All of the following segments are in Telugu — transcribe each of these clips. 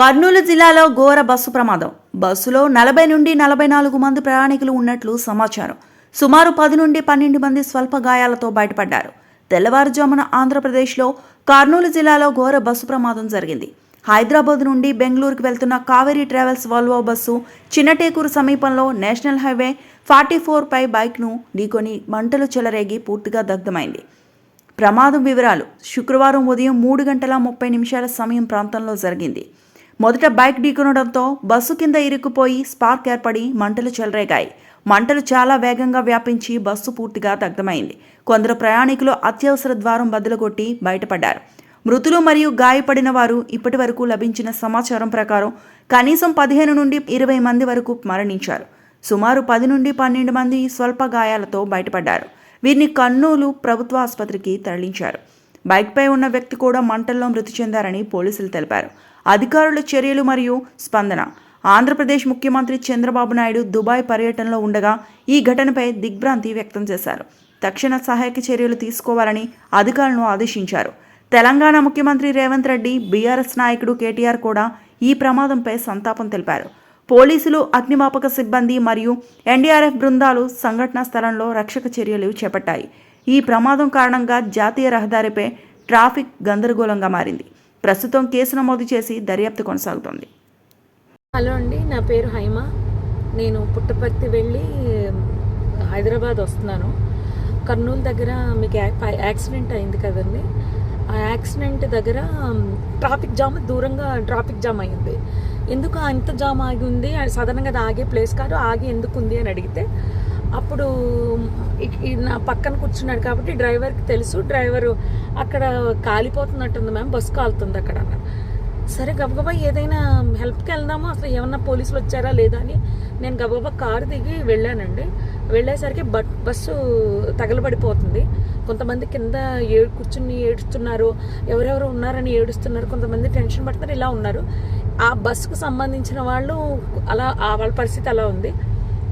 కర్నూలు జిల్లాలో ఘోర బస్సు ప్రమాదం. బస్సులో నలభై నుండి నలభై నాలుగు మంది ప్రయాణికులు ఉన్నట్లు సమాచారం. సుమారు పది నుండి పన్నెండు మంది స్వల్ప గాయాలతో బయటపడ్డారు. తెల్లవారుజామున ఆంధ్రప్రదేశ్లో కర్నూలు జిల్లాలో ఘోర బస్సు ప్రమాదం జరిగింది. హైదరాబాద్ నుండి బెంగళూరుకు వెళ్తున్న Kaveri travels Volvo bus Chinnatekur సమీపంలో నేషనల్ హైవే ఫార్టీ ఫోర్ పై బైక్ను ఢీకొని మంటలు చెలరేగి పూర్తిగా దగ్ధమైంది. ప్రమాదం వివరాలు శుక్రవారం ఉదయం మూడు గంటల ముప్పై నిమిషాల సమయం ప్రాంతంలో జరిగింది. మొదట బైక్ ఢీకొనడంతో బస్సు కింద ఇరుక్కుపోయి స్పార్క్ ఏర్పడి మంటలు చెలరేగాయి. మంటలు చాలా వేగంగా వ్యాపించి బస్సు పూర్తిగా దగ్ధమైంది. కొందరు ప్రయాణికులు అత్యవసర ద్వారం బదులుగొట్టి బయటపడ్డారు. మృతులు మరియు గాయపడిన వారు ఇప్పటి వరకు లభించిన సమాచారం ప్రకారం కనీసం పదిహేను నుండి ఇరవై మంది వరకు మరణించారు. సుమారు పది నుండి పన్నెండు మంది స్వల్ప గాయాలతో బయటపడ్డారు. వీరిని కర్నూలు ప్రభుత్వ ఆసుపత్రికి తరలించారు. బైక్పై ఉన్న వ్యక్తి కూడా మంటల్లో మృతి చెందారని పోలీసులు తెలిపారు. అధికారుల చర్యలు మరియు స్పందన. ఆంధ్రప్రదేశ్ ముఖ్యమంత్రి చంద్రబాబు నాయుడు దుబాయ్ పర్యటనలో ఉండగా ఈ ఘటనపై దిగ్భ్రాంతి వ్యక్తం చేశారు. తక్షణ సహాయక చర్యలు తీసుకోవాలని అధికారులను ఆదేశించారు. తెలంగాణ ముఖ్యమంత్రి రేవంత్ రెడ్డి బీఆర్ఎస్ నాయకుడు కేటీఆర్ కూడా ఈ ప్రమాదంపై సంతాపం తెలిపారు. పోలీసులు అగ్నిమాపక సిబ్బంది మరియు ఎన్డీఆర్ఎఫ్ బృందాలు సంఘటనా స్థలంలో రక్షక చర్యలు చేపట్టాయి. ఈ ప్రమాదం కారణంగా జాతీయ రహదారిపై ట్రాఫిక్ గందరగోళంగా మారింది. ప్రస్తుతం కేసు నమోదు చేసి దర్యాప్తు కొనసాగుతోంది. హలో అండి నా పేరు హైమ. నేను పుట్టపర్తి వెళ్ళి హైదరాబాద్ వస్తున్నాను. కర్నూలు దగ్గర మీకు యాక్సిడెంట్ అయింది కదండి. ఆ యాక్సిడెంట్ దగ్గర ట్రాఫిక్ జామ్ దూరంగా ట్రాఫిక్ జామ్ అయింది. ఎందుకు అంత జామ్ ఆగి ఉంది? సడన్గా అది ఆగే ప్లేస్ కాదు ఆగి ఎందుకు ఉంది అని అడిగితే అప్పుడు ఈ నా పక్కన కూర్చున్నాడు కాబట్టి డ్రైవర్కి తెలుసు. డ్రైవరు అక్కడ కాలిపోతున్నట్టుంది మ్యామ్ బస్సు కాలుతుంది అక్కడ. అన్నారు సరే గబగబా ఏదైనా హెల్ప్కి వెళ్దాము? అసలు ఏమన్నా పోలీసులు వచ్చారా లేదా అని నేను గబగబా కారు దిగి వెళ్ళానండి. వెళ్ళేసరికి బట్ బస్సు తగలబడిపోతుంది. కొంతమంది కింద ఏ కూర్చుని ఏడుస్తున్నారు ఎవరెవరు ఉన్నారని ఏడుస్తున్నారు కొంతమంది టెన్షన్ పడుతున్నారు ఇలా ఉన్నారు. ఆ బస్సుకు సంబంధించిన వాళ్ళు అలా ఆ వాళ్ళ పరిస్థితి అలా ఉంది.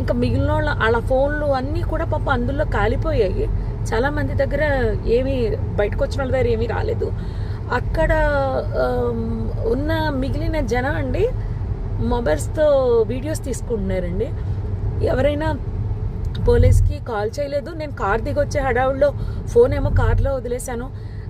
ఇంకా మిగిలిన వాళ్ళ వాళ్ళ ఫోన్లు అన్నీ కూడా పాప అందులో కాలిపోయాయి. చాలా మంది దగ్గర ఏమీ బయటకు వచ్చిన వాళ్ళ దగ్గర ఏమీ రాలేదు. అక్కడ ఉన్న మిగిలిన జనం అండి మొబైల్స్తో వీడియోస్ తీసుకుంటున్నారండి. ఎవరైనా పోలీస్కి కాల్ చేయలేదు. నేను కార్ దిగి వచ్చే హడావుల్లో ఫోన్ ఏమో కార్లో వదిలేశాను.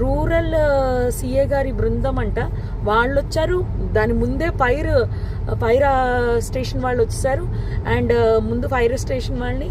రూరల్ సిఏ గారి బృందం అంట వాళ్ళు వచ్చారు దాని ముందే ఫైర్ ఫైర్ స్టేషన్ వాళ్ళు వచ్చేసారు అండ్ ముందు ఫైర్ స్టేషన్ వాళ్ళని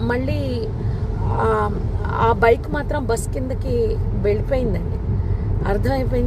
మళ్ళీ ఆ- ఆ బైక్ మాత్రం బస్ కిందకి వెళ్ళిపోయిందండి. అర్థమైపోయింది?